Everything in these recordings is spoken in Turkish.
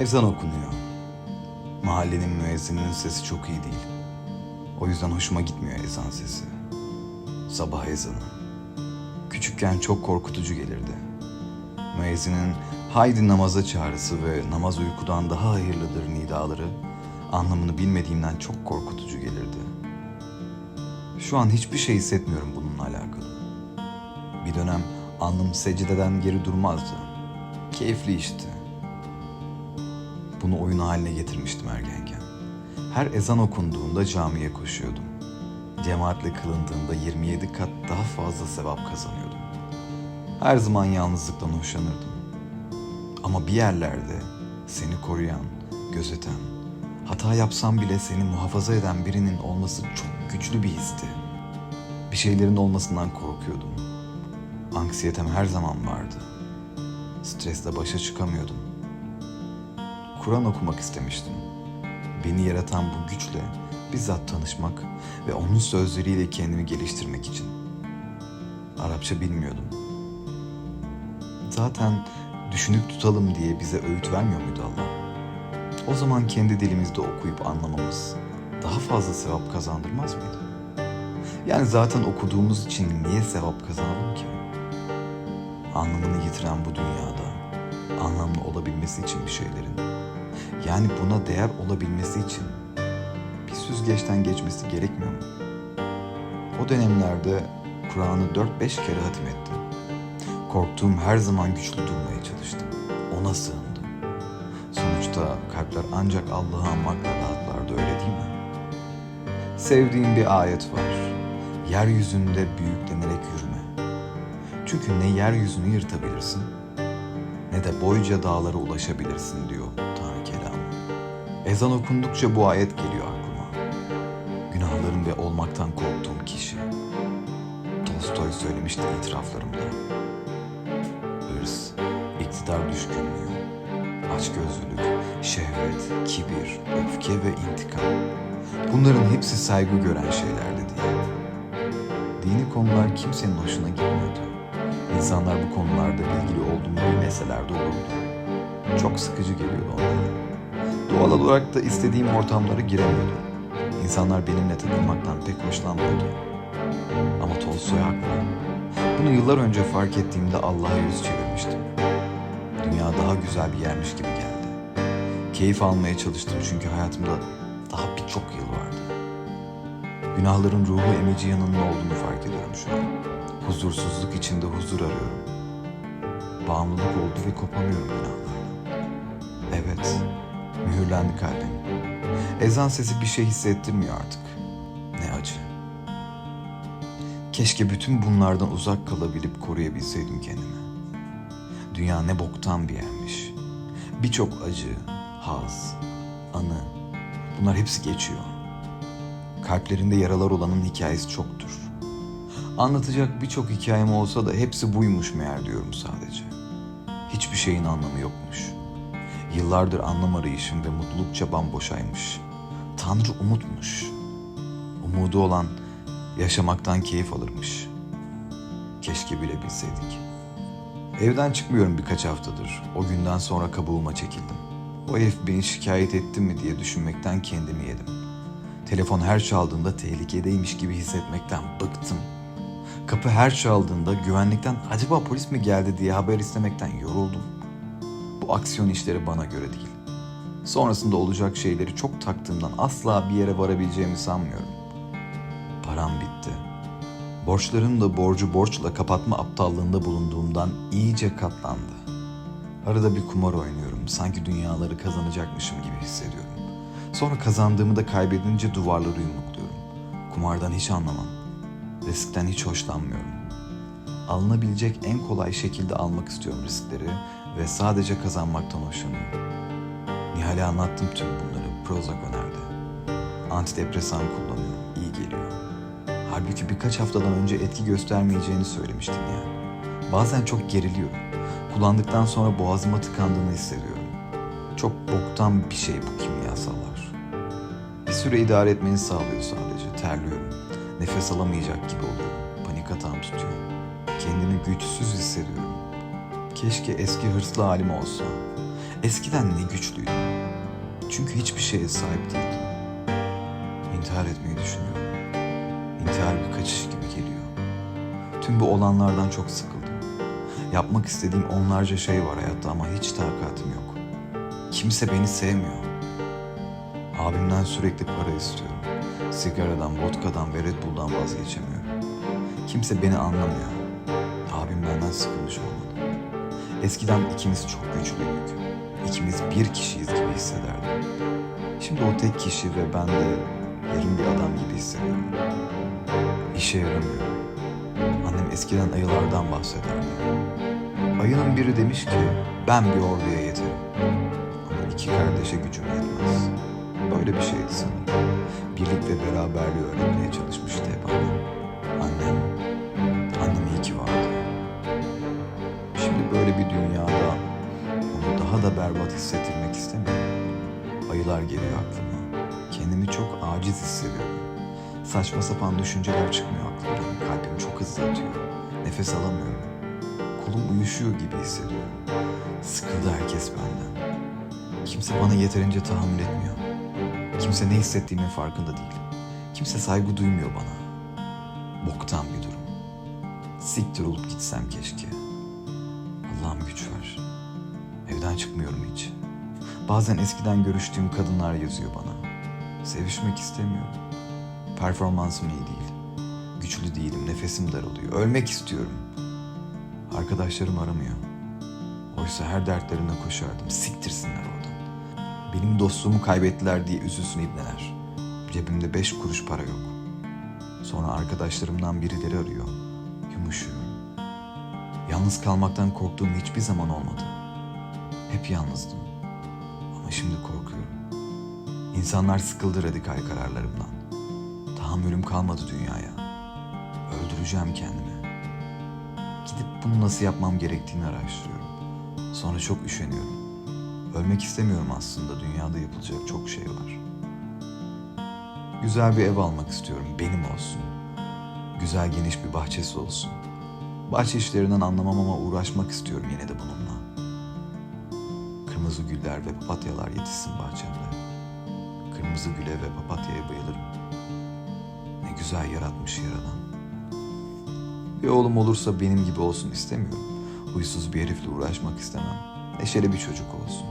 Ezan okunuyor. Mahallenin müezzininin sesi çok iyi değil. O yüzden hoşuma gitmiyor ezan sesi. Sabah ezanı. Küçükken çok korkutucu gelirdi. Müezzinin haydi namaza çağrısı ve namaz uykudan daha hayırlıdır nidaları anlamını bilmediğimden çok korkutucu gelirdi. Şu an hiçbir şey hissetmiyorum bununla alakalı. Bir dönem alnım secdeden geri durmazdı. Keyifli işte. Bunu oyun haline getirmiştim ergenken. Her ezan okunduğunda camiye koşuyordum. Cemaatle kılındığında 27 kat daha fazla sevap kazanıyordum. Her zaman yalnızlıktan hoşlanırdım. Ama bir yerlerde seni koruyan, gözeten, hata yapsam bile seni muhafaza eden birinin olması çok güçlü bir histi. Bir şeylerin olmasından korkuyordum. Anksiyetem her zaman vardı. Stresle başa çıkamıyordum. Kur'an okumak istemiştim. Beni yaratan bu güçle bizzat tanışmak ve onun sözleriyle kendimi geliştirmek için. Arapça bilmiyordum. Zaten düşünüp tutalım diye bize öğüt vermiyor muydu Allah? O zaman kendi dilimizde okuyup anlamamız daha fazla sevap kazandırmaz mıydı? Yani zaten okuduğumuz için niye sevap kazanalım ki? Anlamını yitiren bu dünyada anlamlı olabilmesi için bir şeylerin yani buna değer olabilmesi için bir süzgeçten geçmesi gerekmiyor mu? O dönemlerde Kur'an'ı 4-5 kere hatim ettim. Korktuğum her zaman güçlü durmaya çalıştım. Ona sığındım. Sonuçta kalpler ancak Allah'ı anmakla rahatlardı öyle değil mi? Sevdiğim bir ayet var. Yeryüzünde büyüklenerek yürüme. Çünkü ne yeryüzünü yırtabilirsin ne de boyca dağlara ulaşabilirsin diyor. Ezan okundukça bu ayet geliyor aklıma. Günahların ve olmaktan korktuğum kişi. Tolstoy söylemişti itiraflarımda. Hırs, iktidar düşkünlüğü, açgözlülük, şehvet, kibir, öfke ve intikam. Bunların hepsi saygı gören şeylerdi diye. Dini konular kimsenin hoşuna gitmiyordu. İnsanlar bu konularda bilgili olduğumu bilmeseler de olurdu. Çok sıkıcı geliyordu onlara. Doğal olarak da istediğim ortamlara giremiyordum. İnsanlar benimle takılmaktan pek hoşlanmıyordu. Ama Tolstoy haklı. Bunu yıllar önce fark ettiğimde Allah'a yüz çevirmiştim. Dünya daha güzel bir yermiş gibi geldi. Keyif almaya çalıştım çünkü hayatımda daha birçok yıl vardı. Günahların ruhu emici yanının olduğunu fark ediyorum şu an. Huzursuzluk içinde huzur arıyorum. Bağımlılık oldu ve kopamıyorum günahlardan. Evet, mühürlendi kalbim. Ezan sesi bir şey hissettirmiyor artık. Ne acı. Keşke bütün bunlardan uzak kalabilip koruyabilseydim kendimi. Dünya ne boktan bir yermiş. Birçok acı, haz, anı, bunlar hepsi geçiyor. Kalplerinde yaralar olanın hikayesi çoktur. Anlatacak birçok hikayem olsa da hepsi buymuş meğer diyorum sadece. Hiçbir şeyin anlamı yokmuş. Yıllardır anlam arayışım ve mutluluk çabam boşaymış. Tanrı umutmuş. Umudu olan yaşamaktan keyif alırmış. Keşke bile bilseydik. Evden çıkmıyorum birkaç haftadır. O günden sonra kabuğuma çekildim. O herif beni şikayet etti mi diye düşünmekten kendimi yedim. Telefon her çaldığında tehlikedeymiş gibi hissetmekten bıktım. Kapı her çaldığında güvenlikten acaba polis mi geldi diye haber istemekten yoruldum. Bu aksiyon işleri bana göre değil. Sonrasında olacak şeyleri çok taktığımdan asla bir yere varabileceğimi sanmıyorum. Param bitti. Borçlarım da borcu borçla kapatma aptallığında bulunduğumdan iyice katlandı. Arada bir kumar oynuyorum. Sanki dünyaları kazanacakmışım gibi hissediyorum. Sonra kazandığımı da kaybedince duvarları yumrukluyorum. Kumardan hiç anlamam. Riskten hiç hoşlanmıyorum. Alınabilecek en kolay şekilde almak istiyorum riskleri ve sadece kazanmaktan hoşlanıyorum. Nihal'e anlattım tüm bunları. Prozac önerdi. Antidepresan kullanıyorum. İyi geliyor. Halbuki birkaç haftadan önce etki göstermeyeceğini söylemiştin ya. Bazen çok geriliyorum. Kullandıktan sonra boğazıma tıkandığını hissediyorum. Çok boktan bir şey bu kimyasallar. Bir süre idare etmeni sağlıyor sadece. Terliyorum. Nefes alamayacak gibi oluyorum. Panik atağım tutuyor. Kendimi güçsüz hissediyorum. Keşke eski hırslı halim olsa. Eskiden ne güçlüydüm. Çünkü hiçbir şeye sahip değildim. İntihar etmeyi düşünüyorum. İntihar bir kaçış gibi geliyor. Tüm bu olanlardan çok sıkıldım. Yapmak istediğim onlarca şey var hayatta ama hiç takatim yok. Kimse beni sevmiyor. Abimden sürekli para istiyorum. Sigaradan, vodkadan ve Red Bull'dan vazgeçemiyorum. Kimse beni anlamıyor. Abim benden sıkılmış olmalı. Eskiden ikimiz çok güçlüydük. İkimiz bir kişiyiz gibi hissederdim. Şimdi o tek kişi ve ben de yarım bir adam gibi hissediyorum. İşe yaramıyor. Annem eskiden ayılardan bahsederdi. Ayının biri demiş ki ben bir orduya yeterim. Ama iki kardeşe gücüm yetmez. Böyle bir şeydi sanırım. Birlik ve beraberliği öğretmeye çalışmıştı hep annem. Annem, bir dünyada onu daha da berbat hissettirmek istemiyorum. Ayılar geliyor aklıma. Kendimi çok aciz hissediyorum. Saçma sapan düşünceler çıkmıyor aklımdan. Kalbim çok hızlı atıyor. Nefes alamıyorum. Kolum uyuşuyor gibi hissediyorum. Sıkıldı herkes benden. Kimse bana yeterince tahammül etmiyor. Kimse ne hissettiğimin farkında değil. Kimse saygı duymuyor bana. Boktan bir durum. Siktir olup gitsem keşke. Evden çıkmıyorum hiç. Bazen eskiden görüştüğüm kadınlar yazıyor bana. Sevişmek istemiyorum. Performansım iyi değil. Güçlü değilim, nefesim daralıyor. Ölmek istiyorum. Arkadaşlarım aramıyor. Oysa her dertlerine koşardım. Siktirsinler oradan. Benim dostluğumu kaybettiler diye üzülsün ibneler. Cebimde beş kuruş para yok. Sonra arkadaşlarımdan birileri arıyor. Yumuşuyorum. Yalnız kalmaktan korktuğum hiçbir zaman olmadı. Hep yalnızdım. Ama şimdi korkuyorum. İnsanlar sıkıldı radikal kararlarımdan. Tahammülüm kalmadı dünyaya. Öldüreceğim kendimi. Gidip bunu nasıl yapmam gerektiğini araştırıyorum. Sonra çok üşeniyorum. Ölmek istemiyorum aslında. Dünyada yapılacak çok şey var. Güzel bir ev almak istiyorum. Benim olsun. Güzel geniş bir bahçesi olsun. Bahçe işlerinden anlamam ama uğraşmak istiyorum yine de bununla. Kırmızı güller ve papatyalar yetişsin bahçemde. Kırmızı güle ve papatyaya bayılırım. Ne güzel yaratmış yaradan. Bir oğlum olursa benim gibi olsun istemiyorum. Huysuz bir herifle uğraşmak istemem. Neşeli bir çocuk olsun.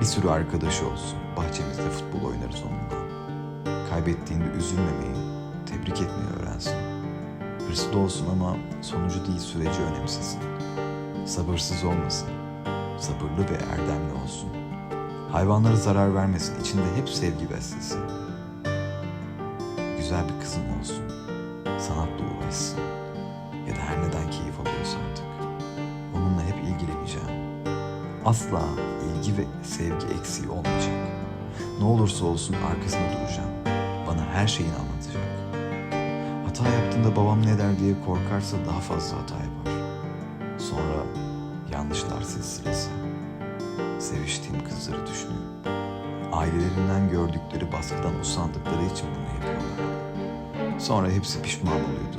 Bir sürü arkadaşı olsun. Bahçemizde futbol oynarız onunla. Kaybettiğinde üzülmemeyi, tebrik etmeyi öğrensin. Hırslı olsun ama sonucu değil süreci önemsesin. Sabırsız olmasın. Sabırlı ve erdemli olsun. Hayvanlara zarar vermesin. içinde hep sevgi beslesin. Güzel bir kızım olsun. Sanatla uğraşsın. Ya da her neden keyif alıyorsa artık. Onunla hep ilgileneceğim. Asla ilgi ve sevgi eksiği olmayacak. Ne olursa olsun arkasında duracağım. Bana her şeyini anlatacak. Hata yaptığında babam ne der diye korkarsa daha fazla hata yapar. Sonra yanlışlar silsilesi. Seviştiğim kızları düşünüyorum. Ailelerinden gördükleri baskıdan usandıkları için bunu yapıyorlar. Sonra hepsi pişman oluyordu.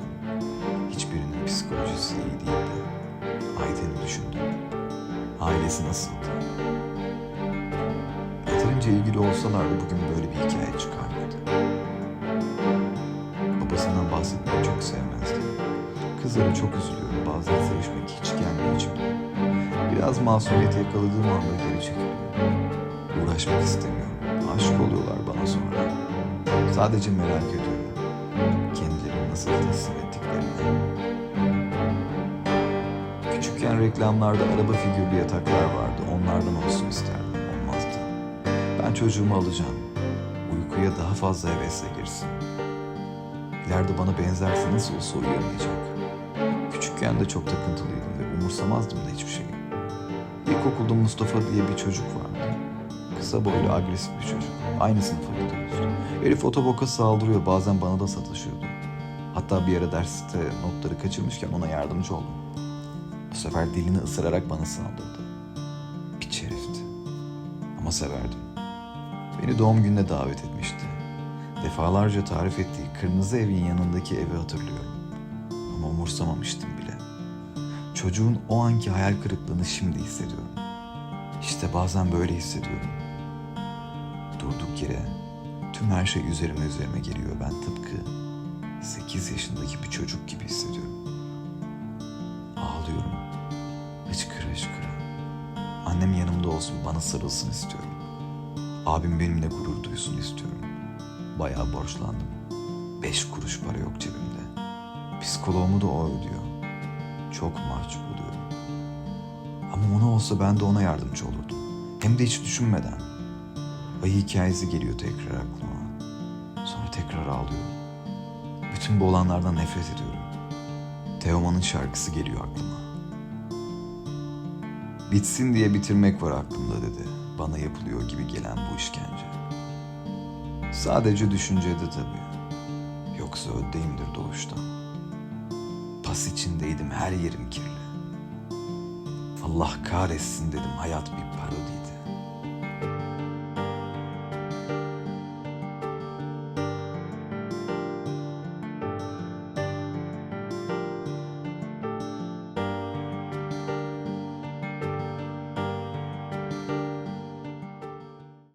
Hiçbirinin psikolojisi iyi değildi. Ayten'i düşündüm. Ailesi nasıldı? Yeterince ilgili olsalardı bugün böyle bir hikaye çıkarmadı. Babasından bahsetmeyi çok sevmezdi. Kızlara çok üzülüyorum. Bazen sevişmek hiç gelmiyor içimden. Biraz masumiyeti yakaladığım anda geri çekiliyorum. Uğraşmak istemiyorum. Aşık oluyorlar bana sonra. Sadece merak ediyorum. Kendilerini nasıl teslim ettiklerini. Küçükken reklamlarda araba figürlü yataklar vardı. Onlardan olsun isterdim. Olmazdı. Ben çocuğumu alacağım. Uykuya daha fazla hevesle girsin. İleride bana benzerse nasıl olsa uyuyamayacak. Küçükken de çok takıntılıydım ve umursamazdım da hiçbir şeyi. İlkokulda Mustafa diye bir çocuk vardı. Kısa boylu agresif bir çocuk. Aynı sınıfa gidiyoruz. Herif otoboka saldırıyor bazen bana da sataşıyordu. Hatta bir ara derste notları kaçırmışken ona yardımcı oldum. Bu sefer dilini ısırarak bana saldırdı. Piç herifti. Ama severdim. Beni doğum gününe davet etmişti. Defalarca tarif ettiği kırmızı evin yanındaki evi hatırlıyorum. Ama umursamamıştım bile. Çocuğun o anki hayal kırıklığını şimdi hissediyorum. İşte bazen böyle hissediyorum. Durduk yere tüm her şey üzerime üzerime geliyor. Ben tıpkı 8 yaşındaki bir çocuk gibi hissediyorum. Ağlıyorum. Hıçkıra hıçkıra. Annem yanımda olsun, bana sarılsın istiyorum. Abim benimle gurur duysun istiyorum. Bayağı borçlandım. Beş kuruş para yok cebimde. Psikoloğumu da o ödüyor. Çok mahcup oluyorum. Ama ona olsa ben de ona yardımcı olurdum. Hem de hiç düşünmeden. Ayı hikayesi geliyor tekrar aklıma. Sonra tekrar ağlıyorum. Bütün bu olanlardan nefret ediyorum. Teoman'ın şarkısı geliyor aklıma. Bitsin diye bitirmek var aklımda dedi. Bana yapılıyor gibi gelen bu işkence. Sadece düşüncede tabii. Yoksa öddeyimdir doğuştan. Pas içindeydim her yerim kirli. Allah kahretsin dedim hayat bir parodiydi.